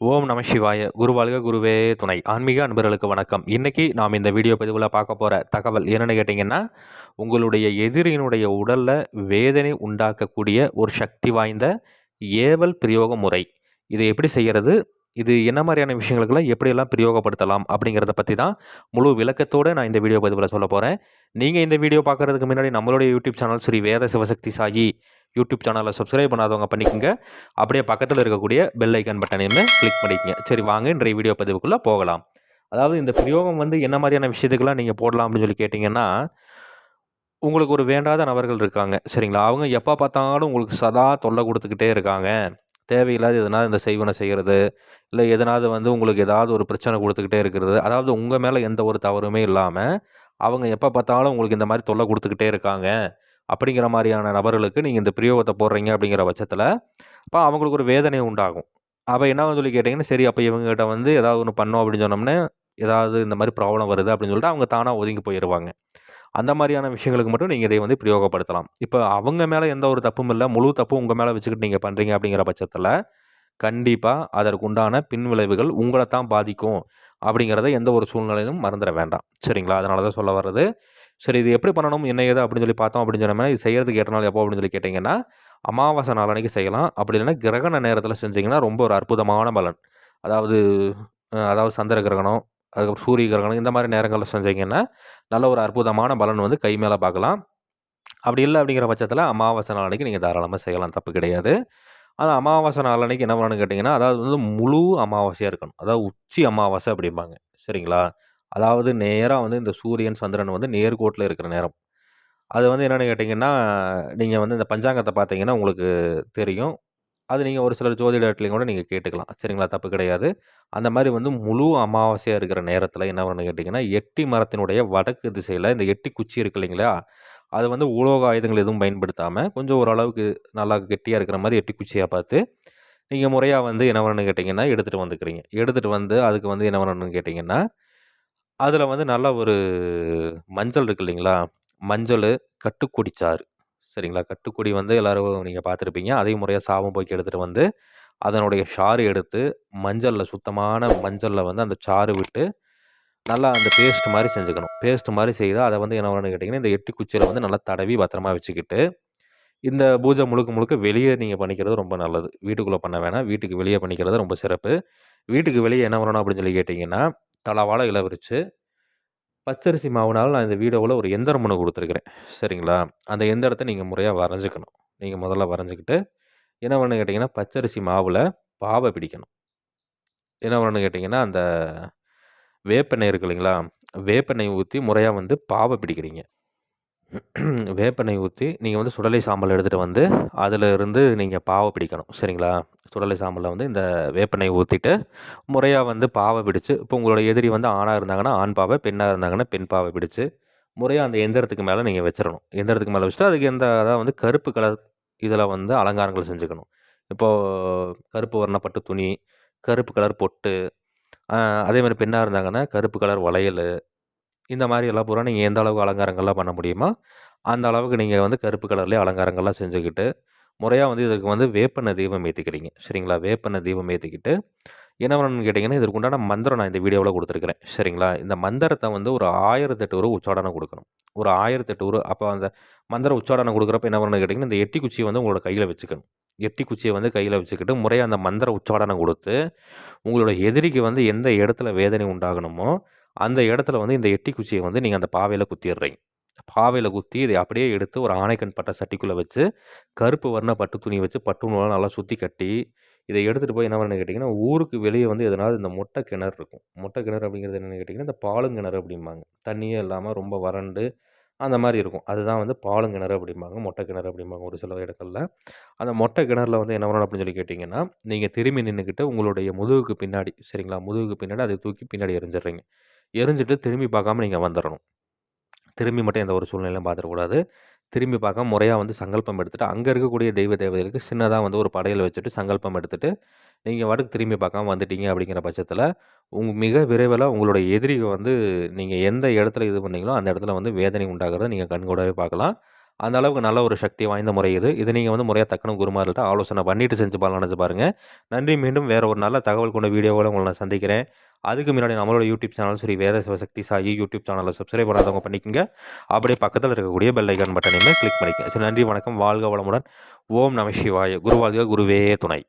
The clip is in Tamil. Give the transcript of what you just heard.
ஓம் நம சிவாய. குருவாழ்க குருவே துணை. ஆன்மீக அன்பர்களுக்கு வணக்கம். இன்றைக்கி நாம் இந்த வீடியோ பதிவில் பார்க்க போகிற தகவல் என்னென்னு கேட்டிங்கன்னா உங்களுடைய எதிரியினுடைய உடலில் வேதனை உண்டாக்கக்கூடிய ஒரு சக்தி வாய்ந்த ஏவல் பிரயோக முறை. இதை எப்படி செய்கிறது இது என்ன மாதிரியான விஷயங்களுக்கெல்லாம் எப்படியெல்லாம் பிரயோகப்படுத்தலாம் அப்படிங்கிறத பற்றி தான் முழு விளக்கத்தோடு நான் இந்த வீடியோ பதிவில் சொல்ல போகிறேன் நீங்கள் இந்த வீடியோ பார்க்குறதுக்கு முன்னாடி நம்மளுடைய யூடியூப் சேனல் ஸ்ரீ வேத சிவசக்தி சாகி யூடியூப் சேனலை சப்ஸ்கிரைப் பண்ணாதவங்க பண்ணிக்கோங்க. அப்படியே பக்கத்தில் இருக்கக்கூடிய பெல் ஐக்கன் பட்டனையுமே கிளிக் பண்ணிக்கங்க. சரி வாங்க இன்றைய வீடியோ பதிவுக்குள்ளே போகலாம். அதாவது இந்த பிரயோகம் வந்து என்ன மாதிரியான விஷயத்துக்கெல்லாம் நீங்கள் போடலாம் அப்படின்னு சொல்லி கேட்டிங்கன்னா உங்களுக்கு ஒரு வேண்டாத நபர்கள் இருக்காங்க. சரிங்களா? அவங்க எப்போ பார்த்தாலும் உங்களுக்கு சதா தொல்லை கொடுத்துக்கிட்டே இருக்காங்க. தேவையில்லாத எதனாவது இந்த செய்வனை செய்கிறது இல்லை எதனாவது வந்து உங்களுக்கு ஏதாவது ஒரு பிரச்சனை கொடுத்துக்கிட்டே இருக்கிறது. அதாவது உங்கள் மேலே எந்த ஒரு தவறுமே இல்லாமல் அவங்க எப்போ பார்த்தாலும் உங்களுக்கு இந்த மாதிரி தொல்லை கொடுத்துக்கிட்டே இருக்காங்க. அப்படிங்கிற மாதிரியான நபர்களுக்கு நீங்கள் இந்த பிரயோகத்தை போடுறீங்க அப்படிங்கிற பட்சத்தில் அப்போ அவங்களுக்கு ஒரு வேதனை உண்டாகும். அப்போ என்ன சொல்லி கேட்டிங்கன்னா சரி அப்போ இவங்ககிட்ட வந்து ஏதாவது ஒன்று பண்ணோம் அப்படின்னு சொன்னோம்னா ஏதாவது இந்த மாதிரி ப்ராப்ளம் வருது அப்படின்னு சொல்லிட்டு அவங்க தானாக ஒதுங்கி போயிடுவாங்க அந்த மாதிரியான விஷயங்களுக்கு மட்டும் நீங்கள் இதை வந்து பிரயோகப்படுத்தலாம். இப்போ அவங்க மேலே எந்த ஒரு தப்பும் இல்லை முழு தப்பும் உங்கள் மேலே வச்சுக்கிட்டு நீங்கள் பண்ணுறீங்க அப்படிங்கிற பட்சத்தில் கண்டிப்பாக அதற்கு உண்டான பின்விளைவுகள் உங்களை தான் பாதிக்கும் அப்படிங்கிறத எந்த ஒரு சூழ்நிலையிலும் மறந்துட வேண்டாம். சரிங்களா? அதனால தான் சொல்ல வர்றது. சரி இது எப்படி பண்ணணும்? என்ன ஏது? அப்படின்னு சொல்லி பார்த்தோம் அப்படின்னு சொன்னோம்னா இது செய்கிறதுக்கு ஏற்ற நாள் எப்போ? அப்படின்னு சொல்லி கேட்டிங்கன்னா அமாவாசை நாளன்னைக்கு செய்யலாம். அப்படி இல்லைன்னா கிரகண நேரத்தில் செஞ்சிங்கன்னா ரொம்ப ஒரு அற்புதமான பலன். அதாவது அதாவது சந்திர கிரகணம் அதுக்கப்புறம் சூரிய கிரகணம் இந்த மாதிரி நேரங்களில் செஞ்சிங்கன்னா நல்ல ஒரு அற்புதமான பலன் வந்து கை மேலே பார்க்கலாம். அப்படி இல்லை அப்படிங்கிற பட்சத்தில் அமாவாசை நாளன்னைக்கு நீங்கள் தாராளமாக செய்யலாம். தப்பு கிடையாது. ஆனால் அமாவாசை நாளன்னைக்கு என்ன பண்ணணும்னு கேட்டிங்கன்னா அதாவது வந்து முழு அமாவாசையாக இருக்கணும். அதாவது உச்சி அமாவாசை அப்படிம்பாங்க. சரிங்களா? அதாவது நேராக வந்து இந்த சூரியன் சந்திரன் வந்து நேர்கோட்டில் இருக்கிற நேரம். அது வந்து என்னென்னு கேட்டிங்கன்னா நீங்கள் வந்து இந்த பஞ்சாங்கத்தை பார்த்தீங்கன்னா உங்களுக்கு தெரியும். அது நீங்கள் ஒரு சிலர் ஜோதிட இடத்துலையும் கூட நீங்கள் கேட்டுக்கலாம். சரிங்களா? தப்பு கிடையாது. அந்த மாதிரி வந்து முழு அமாவாசையாக இருக்கிற நேரத்தில் என்ன பண்ணு கேட்டிங்கன்னா எட்டி மரத்தினுடைய வடக்கு திசையில் இந்த எட்டி குச்சி இருக்கு இல்லைங்களா? அது வந்து உலோக ஆயுதங்கள் எதுவும் பயன்படுத்தாமல் கொஞ்சம் ஓரளவுக்கு நல்லா கெட்டியாக இருக்கிற மாதிரி எட்டி குச்சியாக பார்த்து நீங்கள் முறையாக வந்து என்ன பண்ணணும்னு கேட்டிங்கன்னா எடுத்துகிட்டு வந்துக்கிறீங்க. எடுத்துகிட்டு வந்து அதுக்கு வந்து என்ன பண்ணணும்னு கேட்டிங்கன்னா அதில் வந்து நல்லா ஒரு மஞ்சள் இருக்கு இல்லைங்களா? மஞ்சள் கட்டுக்கொடி சாறு. சரிங்களா? கட்டுக்கொடி வந்து எல்லோரும் நீங்கள் பார்த்துருப்பீங்க. அதே முறையாக சாபம் போக்கி எடுத்துகிட்டு வந்து அதனுடைய சாறு எடுத்து மஞ்சளில் சுத்தமான மஞ்சளில் வந்து அந்த சாறு விட்டு நல்லா அந்த பேஸ்ட் மாதிரி செஞ்சுக்கணும். பேஸ்ட் மாதிரி செய்தால் அதை வந்து என்ன பண்ணணும்னு கேட்டிங்கன்னா இந்த எட்டு குச்சியில் வந்து நல்லா தடவி பத்திரமா வச்சுக்கிட்டு இந்த பூஜை முழுக்க முழுக்க வெளியே நீங்கள் பண்ணிக்கிறது ரொம்ப நல்லது. வீட்டுக்குள்ளே பண்ண வேணாம். வீட்டுக்கு வெளியே பண்ணிக்கிறது ரொம்ப சிறப்பு. வீட்டுக்கு வெளியே என்ன பண்ணணும் அப்படின்னு சொல்லி கேட்டிங்கன்னா தளவாழ இளவரிச்சு பச்சரிசி மாவுனால் நான் இந்த வீடியோவில் ஒரு எந்திரம் ஒன்று கொடுத்துருக்குறேன். சரிங்களா? அந்த எந்திரத்தை நீங்கள் முறையாக வரைஞ்சிக்கணும். நீங்கள் முதல்ல வரைஞ்சிக்கிட்டு என்ன பண்ணு கேட்டிங்கன்னா பச்சரிசி மாவில் பாவை பிடிக்கணும். என்ன பண்ணு கேட்டிங்கன்னா அந்த வேப்பெண்ணெய் இருக்கு இல்லைங்களா? வேப்பெண்ணெய் ஊற்றி முறையாக வந்து பாவை பிடிக்கிறீங்க. வேப்பெண்ணெய் ஊற்றி நீங்கள் வந்து சுடலை சாம்பல் எடுத்துகிட்டு வந்து அதில் இருந்து நீங்கள் பாவை பிடிக்கணும். சரிங்களா? சுடலை சாம்பலில் வந்து இந்த வேப்பெண்ணெய் ஊற்றிட்டு முறையாக வந்து பாவை பிடிச்சு இப்போ உங்களோட எதிரி வந்து ஆணாக இருந்தாங்கன்னா ஆண் பாவை பெண்ணாக இருந்தாங்கன்னா பெண் பாவை பிடிச்சி முறையாக அந்த எந்திரத்துக்கு மேலே நீங்கள் வச்சிடணும் எந்திரத்துக்கு மேலே வச்சுட்டு அதுக்கு எந்த அதாவது வந்து கருப்பு கலர் இதில் வந்து அலங்காரங்கள் செஞ்சுக்கணும். இப்போது கருப்பு வர்ணப்பட்டு துணி கருப்பு கலர் பொட்டு அதே மாதிரி பெண்ணாக இருந்தாங்கன்னா கருப்பு கலர் வளையல் இந்த மாதிரி எல்லாம் பூரா நீங்கள் எந்த அளவுக்கு அலங்காரங்கள்லாம் பண்ண முடியுமோ அந்த அளவுக்கு நீங்கள் வந்து கருப்பு கலர்லேயே அலங்காரங்கள்லாம் செஞ்சுக்கிட்டு முறையாக வந்து இதற்கு வந்து வேப்பெண்ணெய் தீபம் ஏற்றிக்கிறீங்க சரிங்களா? வேப்பெண்ணெய் தீபம் ஏற்றிக்கிட்டு என்ன பண்ணணும்னு கேட்டிங்கன்னா இதற்கு உண்டான மந்திரம் நான் இந்த வீடியோவில் கொடுத்துருக்குறேன். சரிங்களா? இந்த மந்திரத்தை வந்து ஒரு ஆயிரத்தெட்டு உரு உச்சாடனம் கொடுக்கணும். ஒரு ஆயிரத்தெட்டு உரு அப்போ அந்த மந்திர உச்சாடனம் கொடுக்குறப்ப என்ன பண்ணணும்னு கேட்டிங்கன்னா இந்த எட்டி குச்சியை வந்து உங்களோட கையில் வச்சுக்கணும். எட்டி குச்சியை வந்து கையில் வச்சுக்கிட்டு முறையாக அந்த மந்திர உச்சாடனம் கொடுத்து உங்களோட எதிரிக்கு வந்து எந்த இடத்துல வேதனை உண்டாகணுமோ அந்த இடத்துல வந்து இந்த எட்டி குச்சியை வந்து நீங்கள் அந்த பாவையில் குத்திடுறீங்க பாவையில் குத்தி இதை அப்படியே எடுத்து ஒரு ஆணைக்கண் பட்ட சட்டிக்குள்ளே வச்சு கருப்பு வர்ண பட்டு துணி வச்சு பட்டு நூலாக நல்லா சுற்றி கட்டி இதை எடுத்துகிட்டு போய் என்ன பண்ணு கேட்டிங்கன்னா ஊருக்கு வெளியே வந்து எதனாவது இந்த மொட்டை கிணறு இருக்கும். மொட்டை கிணறு அப்படிங்கிறது என்னென்னு கேட்டிங்கன்னா இந்த பாலுங்கிணறு அப்படிம்பாங்க. தண்ணியே இல்லாமல் ரொம்ப வறண்டு அந்த மாதிரி இருக்கும். அதுதான் வந்து பாலுங்கிணறு அப்படிம்பாங்க மொட்டை கிணறு அப்படிம்பாங்க ஒரு சில இடங்களில். அந்த மொட்டை கிணறுல வந்து என்ன பண்ணணும் அப்படின்னு சொல்லி கேட்டிங்கன்னா நீங்கள் திரும்பி நின்றுக்கிட்டு உங்களுடைய முதுகுக்கு பின்னாடி சரிங்களா? முதுகுக்கு பின்னாடி அதை தூக்கி பின்னாடி எரிஞ்சிடுறீங்க எரிஞ்சிட்டு திரும்பி பார்க்காம நீங்கள் வந்துடணும் திரும்பி மட்டும் எந்த ஒரு சூழ்நிலையும் பார்த்துடக்கூடாது. திரும்பி பார்க்க முறையாக வந்து சங்கல்பம் எடுத்துகிட்டு அங்கே இருக்கக்கூடிய தெய்வ தேவதைகளுக்கு சின்னதாக வந்து ஒரு படையில் வச்சுட்டு சங்கல்பம் எடுத்துகிட்டு நீங்கள் வாட்டுக்கு திரும்பி பார்க்காம வந்துட்டீங்க அப்படிங்கிற பட்சத்தில் உங்கள் மிக விரைவில் உங்களுடைய எதிரிகள் வந்து நீங்கள் எந்த இடத்துல இது பண்ணீங்களோ அந்த இடத்துல வந்து வேதனை உண்டாகிறத நீங்கள் கண்கூடவே பார்க்கலாம். அந்த அளவுக்கு நல்ல ஒரு சக்தி வாய்ந்த முறை இது. இது நீங்கள் வந்து முறையாக தக்கன குருமார்கள்ட்ட ஆலோசனை பண்ணிட்டு செஞ்சு பலனடைஞ்சு பாருங்கள் நன்றி மீண்டும் வேறு ஒரு நல்ல தகவல் கொண்ட வீடியோவோட உங்களை நான் சந்திக்கிறேன். அதுக்கு முன்னாடி நம்மளோட YouTube channel Sri Veda Sivasakthi Sai YouTube சேனலை சப்ஸ்கிரைப் பண்ணாதவங்க பண்ணிக்கோங்க. அப்படியே பக்கத்தில் இருக்கக்கூடிய பெல் ஐக்கான் பட்டனையுமே கிளிக் பண்ணிக்கங்க. சரி நன்றி வணக்கம். வாழ்க வளமுடன். ஓம் நம சிவாய. குருவாதிக குருவே துணை.